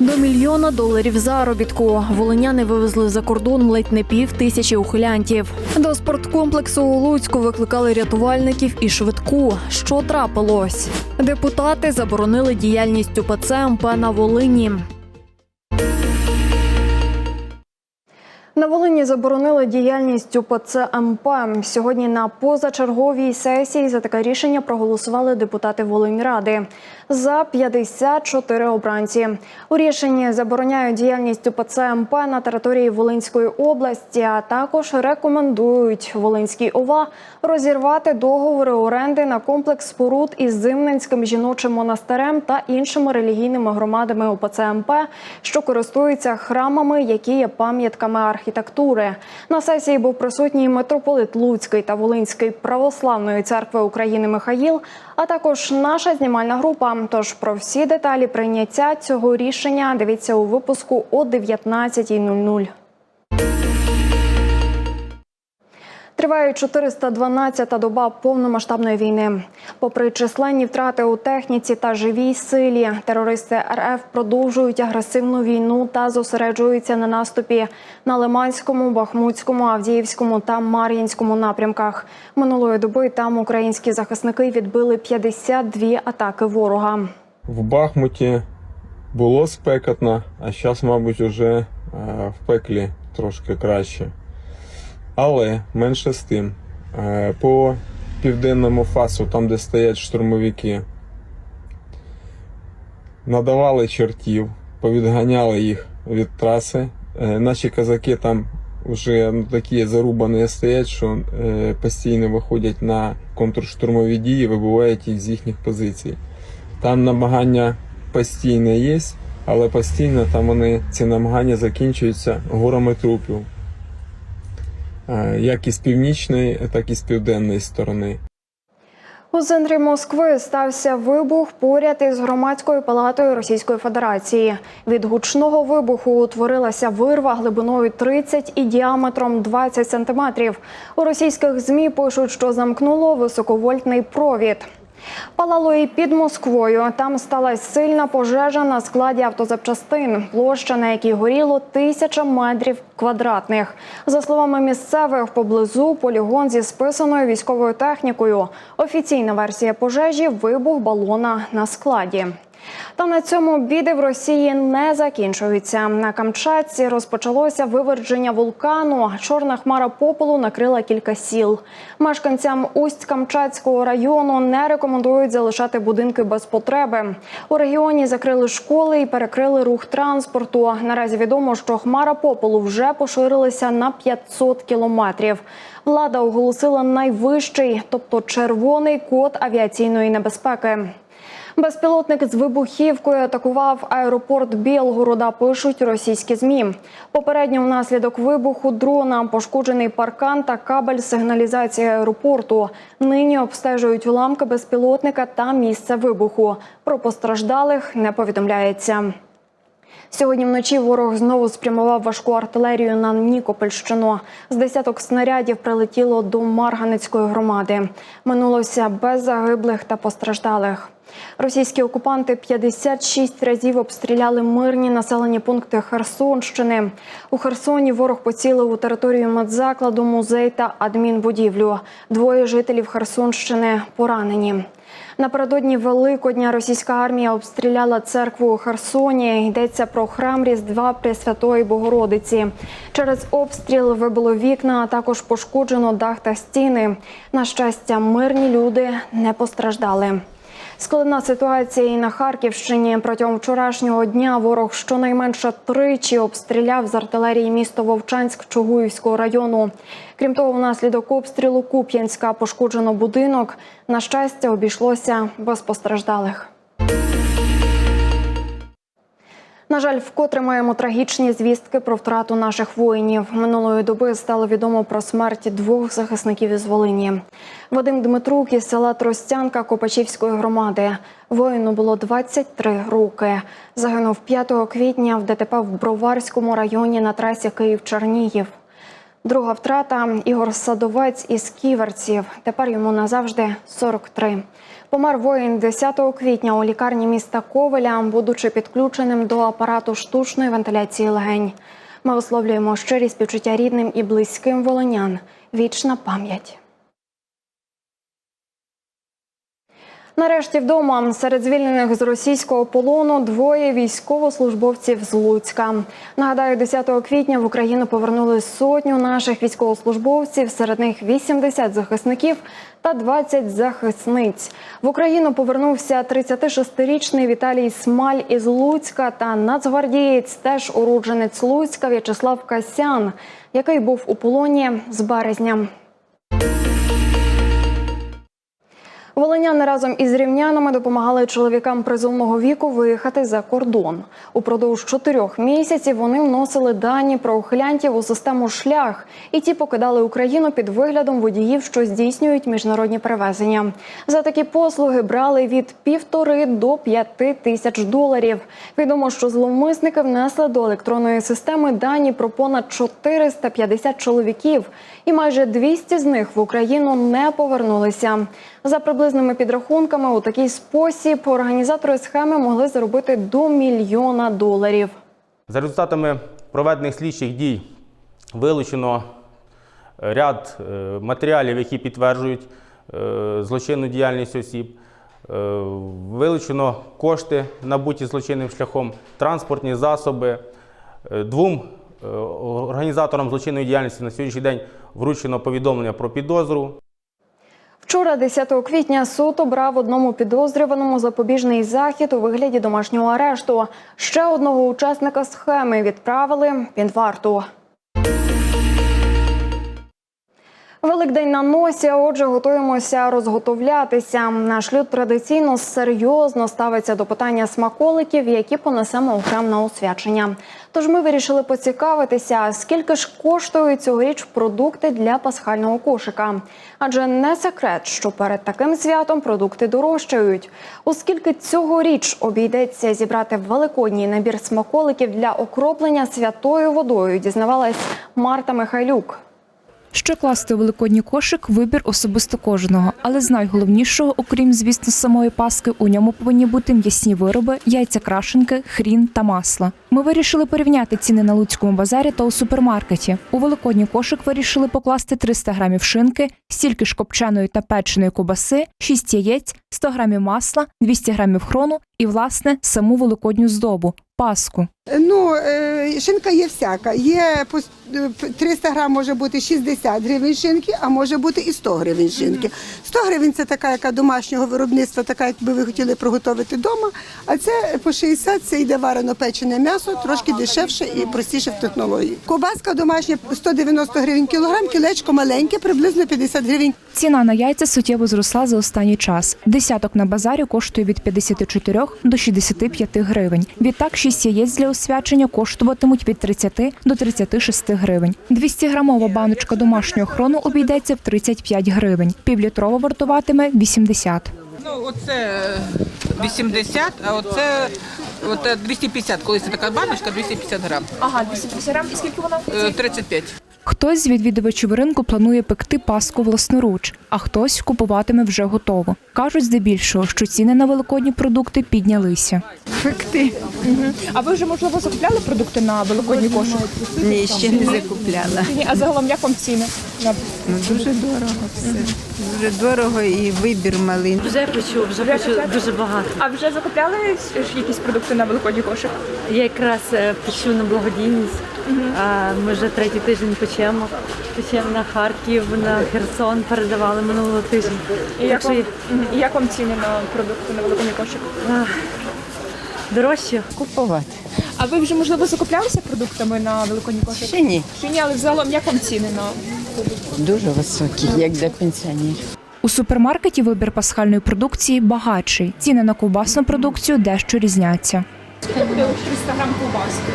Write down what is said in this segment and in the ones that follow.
До мільйона доларів заробітку волиняни вивезли за кордон ледь не пів тисячі ухилянтів. До спорткомплексу у Луцьку викликали рятувальників і швидку. Що трапилось? Депутати заборонили діяльність УПЦ МП на Волині. На Волині заборонили діяльність УПЦ МП. Сьогодні на позачерговій сесії за таке рішення проголосували депутати Волиньради. За 54 обранці. У рішенні забороняють діяльність УПЦ МП на території Волинської області, а також рекомендують Волинській ОВА розірвати договори оренди на комплекс споруд із Зимненським жіночим монастирем та іншими релігійними громадами УПЦ МП, що користуються храмами, які є пам'ятками архітектури. На сесії був присутній митрополит Луцький та Волинський православної церкви України Михаїл, а також наша знімальна група. Тож про всі деталі прийняття цього рішення дивіться у випуску о 19.00. Триває 412-та доба повномасштабної війни. Попри численні втрати у техніці та живій силі, терористи РФ продовжують агресивну війну та зосереджуються на наступі на Лиманському, Бахмутському, Авдіївському та Мар'їнському напрямках. Минулої доби там українські захисники відбили 52 атаки ворога. В Бахмуті було спекотно, а зараз, мабуть, уже е, в пеклі трошки краще. Але менше з тим, е, по південному фасу, там, де стоять штурмовики, надавали чертів, повідганяли їх від траси. Е, Наші козаки там вже ну, такі зарубані стоять, що е, постійно виходять на контрштурмові дії, вибивають їх з їхніх позицій. Там намагання постійне є, але постійно там вони ці намагання закінчуються горами трупів. Е, Як із північної, так і з південної сторони. У центрі Москви стався вибух поряд із громадською палатою Російської Федерації. Від гучного вибуху утворилася вирва глибиною 30 і діаметром 20 сантиметрів. У російських змі пишуть, що замкнуло високовольтний провід. Палало і під Москвою. Там сталася сильна пожежа на складі автозапчастин, площа на якій горіло тисяча метрів квадратних. За словами місцевих, поблизу полігон зі списаною військовою технікою. Офіційна версія пожежі вибух балона на складі. Та на цьому біди в Росії не закінчуються. На Камчатці розпочалося виверження вулкану. Чорна хмара попелу накрила кілька сіл. Мешканцям усть Камчатського району не рекомендують залишати будинки без потреби. У регіоні закрили школи і перекрили рух транспорту. Наразі відомо, що хмара попелу вже поширилася на 500 кілометрів. Влада оголосила найвищий, тобто червоний код авіаційної небезпеки. Безпілотник з вибухівкою атакував аеропорт Білгорода. Пишуть російські змі. Попередньо внаслідок вибуху дрона пошкоджений паркан та кабель сигналізації аеропорту. Нині обстежують уламки безпілотника та місце вибуху. Про постраждалих не повідомляється. Сьогодні вночі ворог знову спрямував важку артилерію на Нікопольщину. З десяток снарядів прилетіло до Марганецької громади. Минулося без загиблих та постраждалих. Російські окупанти 56 разів обстріляли мирні населені пункти Херсонщини. У Херсоні ворог поцілив у територію медзакладу, музей та адмінбудівлю. Двоє жителів Херсонщини поранені. Напередодні Великодня російська армія обстріляла церкву у Херсоні. Йдеться про храм Різдва Пресвятої Богородиці. Через обстріл вибило вікна, а також пошкоджено дах та стіни. На щастя, мирні люди не постраждали. Складна ситуація і на Харківщині протягом вчорашнього дня ворог щонайменше тричі обстріляв з артилерії місто Вовчанськ Чугуївського району. Крім того, внаслідок обстрілу Куп'янська пошкоджено будинок. На щастя, обійшлося без постраждалих. На жаль, вкотре маємо трагічні звістки про втрату наших воїнів. Минулої доби стало відомо про смерть двох захисників із Волині. Вадим Дмитрук із села Тростянка Копачівської громади. Воїну було 23 роки. Загинув 5 квітня в ДТП в Броварському районі на трасі Київ-Чернігів. Друга втрата Ігор Садовець із Ківерців. Тепер йому назавжди 43. Помер воїн 10 квітня у лікарні міста Ковеля, будучи підключеним до апарату штучної вентиляції легень. Ми висловлюємо щирі співчуття рідним і близьким волонян. Вічна пам'ять. Нарешті вдома серед звільнених з російського полону двоє військовослужбовців з Луцька. Нагадаю, 10 квітня в Україну повернули сотню наших військовослужбовців. Серед них 80 захисників та 20 захисниць. В Україну повернувся 36-річний Віталій Смаль із Луцька та нацгвардієць, теж уродженець Луцька В'ячеслав Касян, який був у полоні з березня. Волиняни разом із рівнянами допомагали чоловікам призовного віку виїхати за кордон. Упродовж чотирьох місяців вони вносили дані про ухилянтів у систему шлях, і ті покидали Україну під виглядом водіїв, що здійснюють міжнародні перевезення. За такі послуги брали від півтори до п'яти тисяч доларів. Відомо, що зловмисники внесли до електронної системи дані про понад 450 чоловіків, і майже 200 з них в Україну не повернулися. За приблизними підрахунками, у такий спосіб організатори схеми могли заробити до мільйона доларів. За результатами проведених слідчих дій вилучено е, ряд е, матеріалів, які підтверджують е, злочинну діяльність осіб. Вилучено кошти, набуті злочинним шляхом, транспортні засоби. Двом організаторам злочинної діяльності на сьогоднішній день вручено повідомлення про підозру. Вчора, 10 квітня, суд обрав одному підозрюваному запобіжний захід у вигляді домашнього арешту. Ще одного учасника схеми відправили під варту. Великдень на носі, а отже, готуємося розготовлятися. Наш люд традиційно серйозно ставиться до питання смаколиків, які понесемо храм на освячення. Тож ми вирішили поцікавитися, скільки ж коштують цьогоріч продукти для пасхального кошика. Адже не секрет, що перед таким святом продукти дорожчають. Оскільки цьогоріч обійдеться зібрати великодній набір смаколиків для окроплення святою водою, дізнавалась Марта Михайлюк. Що класти у великодній кошик вибір особисто кожного, але з найголовнішого, окрім звісно, самої паски, у ньому повинні бути м'ясні вироби, яйця крашенки, хрін та масло. Ми вирішили порівняти ціни на луцькому базарі та у супермаркеті. У великодній кошик вирішили покласти 300 грамів шинки, стільки ж копченої та печеної кубаси, 6 яєць, 100 грамів масла, 200 грамів хрону і, власне, саму великодню здобу паску. Ну, е, шинка є всяка. Є по с- е, 300 грам може бути 60 гривень шинки, а може бути і 100 гривень шинки. 100 гривень це така, яка домашнього виробництва, така, як би ви хотіли приготувати вдома. А це по 60 це йде варено печене м'ясо, трошки дешевше і простіше в технології. Кобаска домашня 190 гривень кілограм, кілечко маленьке, приблизно 50 гривень Ціна на яйця суттєво зросла за останній час. Десяток на базарі коштує від 54 до 65 гривень. Відтак 6 яєць для освячення коштуватимуть від 30 до 36 гривень. 200-грамова баночка домашнього хрону обійдеться в 35 гривень. Півлітрова вартуватиме 80. Ну, оце 80, а оце, оце 250, коли це така баночка, 250 грам. Ага, 250 грам. І скільки вона? Е, 35. Хтось з відвідувачів ринку планує пекти паску власноруч, а хтось купуватиме вже готово. Кажуть здебільшого, що ціни на великодні продукти піднялися. пекти. А ви вже можливо закупляли продукти на великодні кошик? Ні, ще не закупляла. Ні, а загалом як вам ціни? Ну дуже дорого все. Дуже дорого і вибір малий. Вже почув, вже почув дуже багато. а вже закупляли якісь продукти на великодній кошик? Я якраз е, печу на благодійність. А Ми вже третій тиждень печемо. Печемо на Харків, на Херсон передавали минулого тижня. І як, що вам, і як вам ціни на продукти на великодній кошик? дорожче. Купувати. А ви вже можливо закуплялися продуктами на великодній кошик? Ще ні. Чи ні, але загалом як вам ціни на Дуже високі, як для пенсіонерів. У супермаркеті вибір пасхальної продукції багатший. Ціни на ковбасну продукцію дещо різняться. Скільки буде 300 грам ковбаски?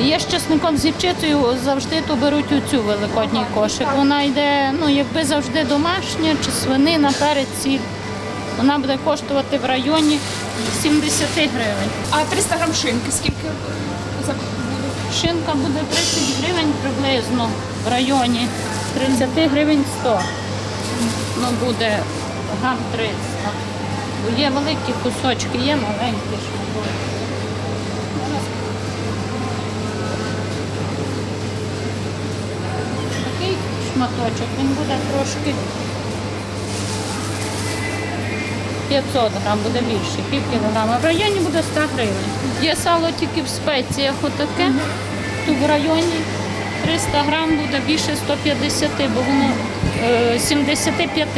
Є з чесником з гірчицею, завжди то беруть у цю великодній кошик. Вона йде, ну якби завжди домашня, чи свинина, перець, сіль. Вона буде коштувати в районі 70 гривень. А 300 грам шинки скільки? Шинка буде 30 гривень приблизно в районі 30 гривень 100. Ну буде грам 300. Бо є великі кусочки, є маленькі. будуть. Такий шматочок, він буде трошки 500 грам, буде більше, пів кілограма. В районі буде 100 гривень. Є сало тільки в спеціях отаке, то в районі 300 грам буде більше 150, бо воно е, 75.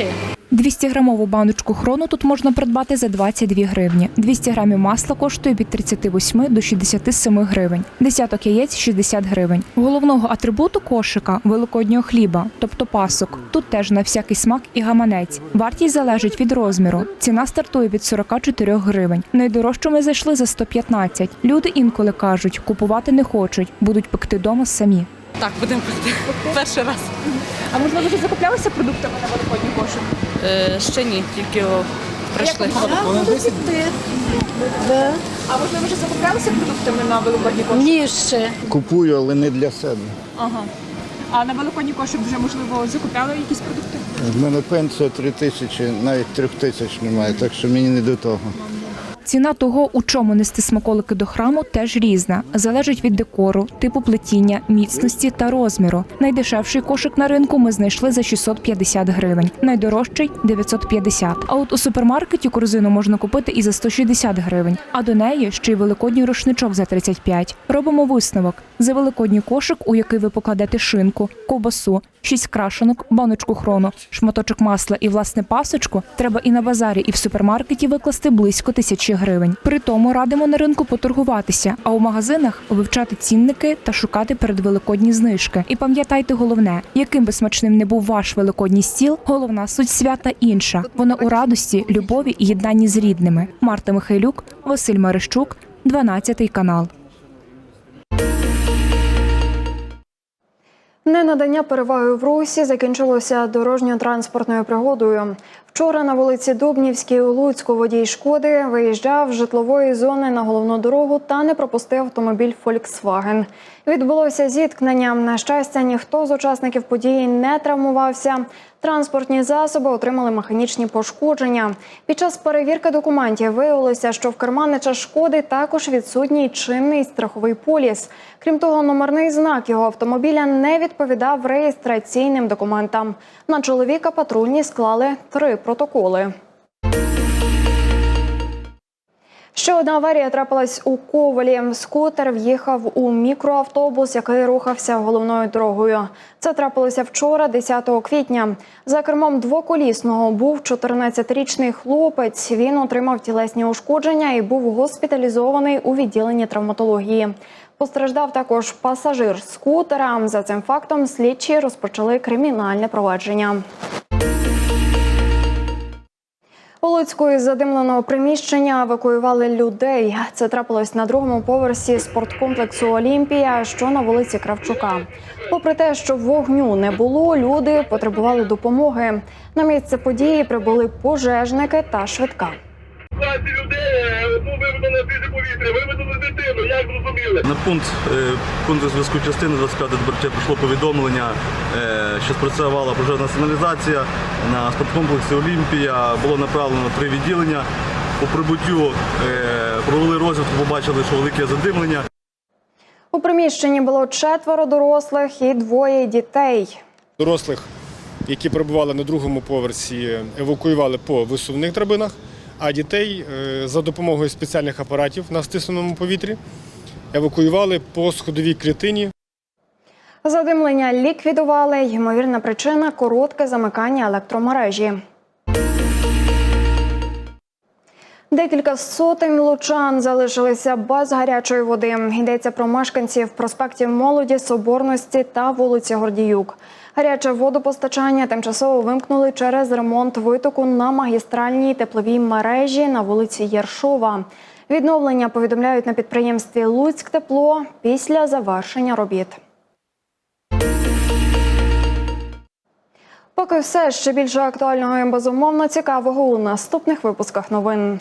200-грамову баночку хрону тут можна придбати за 22 гривні. 200 грамів масла коштує від 38 до 67 гривень. Десяток яєць 60 гривень. Головного атрибуту кошика великоднього хліба, тобто пасок. Тут теж на всякий смак і гаманець. Вартість залежить від розміру. Ціна стартує від 44 гривень. Найдорожчу ми зайшли за 115. Люди інколи кажуть, купувати не хочуть, будуть пекти дома самі. Так, будемо пити. Перший раз. А можливо, вже закуплялися продуктами на великодній кошик? Е, ще ні, тільки о, прийшли. А можливо, вже закуплялися продуктами на великодній кошик? Ні, ще. Купую, але не для себе. Ага. А на великодній кошик вже можливо закупляли якісь продукти? В мене пенсія 3 тисячі, навіть 3 тисяч немає, так що мені не до того. Ціна того, у чому нести смаколики до храму, теж різна. Залежить від декору, типу плетіння, міцності та розміру. Найдешевший кошик на ринку ми знайшли за 650 гривень, найдорожчий 950. А от у супермаркеті корзину можна купити і за 160 гривень. А до неї ще й великодній рушничок за 35. Робимо висновок: за великодній кошик, у який ви покладете шинку, ковбасу, шість крашенок, баночку хрону, шматочок масла і власне пасочку, треба і на базарі, і в супермаркеті викласти близько тисячі гривень. При тому радимо на ринку поторгуватися, а у магазинах вивчати цінники та шукати передвеликодні знижки. І пам'ятайте головне, яким би смачним не був ваш великодній стіл, головна суть свята інша. Вона у радості, любові і єднанні з рідними. Марта Михайлюк, Василь Марищук, 12 канал. Ненадання переваги в русі закінчилося дорожньо-транспортною пригодою. Вчора на вулиці Дубнівській у Луцьку водій шкоди виїжджав з житлової зони на головну дорогу та не пропустив автомобіль Volkswagen. Відбулося зіткнення. На щастя, ніхто з учасників події не травмувався. Транспортні засоби отримали механічні пошкодження. Під час перевірки документів виявилося, що в керманича шкоди також відсутній чинний страховий поліс. Крім того, номерний знак його автомобіля не відповідав реєстраційним документам. На чоловіка патрульні склали три протоколи. Ще одна аварія трапилась у Ковалі. Скутер в'їхав у мікроавтобус, який рухався головною дорогою. Це трапилося вчора, 10 квітня. За кермом двоколісного був 14-річний хлопець. Він отримав тілесні ушкодження і був госпіталізований у відділенні травматології. Постраждав також пасажир скутера. За цим фактом слідчі розпочали кримінальне провадження. Із задимленого приміщення евакуювали людей. Це трапилось на другому поверсі спорткомплексу Олімпія, що на вулиці Кравчука. Попри те, що вогню не було, люди потребували допомоги. На місце події прибули пожежники та швидка. людей, ну виведено на свіже повітря, виведено дитину, як зрозуміли? На пункт е, пункт зв'язку частини 25 ДБРЧ прийшло повідомлення, е, що спрацювала пожежна сигналізація на спорткомплексі Олімпія. Було направлено три відділення. По прибуттю е, провели розвідку, побачили, що велике задимлення. У приміщенні було четверо дорослих і двоє дітей. Дорослих, які перебували на другому поверсі, евакуювали по висувних драбинах, а дітей е, за допомогою спеціальних апаратів на стисненому повітрі евакуювали по сходовій клітині Задимлення ліквідували. Ймовірна причина коротке замикання електромережі. Декілька сотень лучан залишилися без гарячої води. Йдеться про мешканців проспектів Молоді, Соборності та вулиці Гордіюк. Гаряче водопостачання тимчасово вимкнули через ремонт витоку на магістральній тепловій мережі на вулиці Єршова. Відновлення повідомляють на підприємстві Луцьк Тепло після завершення робіт. Поки все ще більше актуального і безумовно цікавого у наступних випусках новин.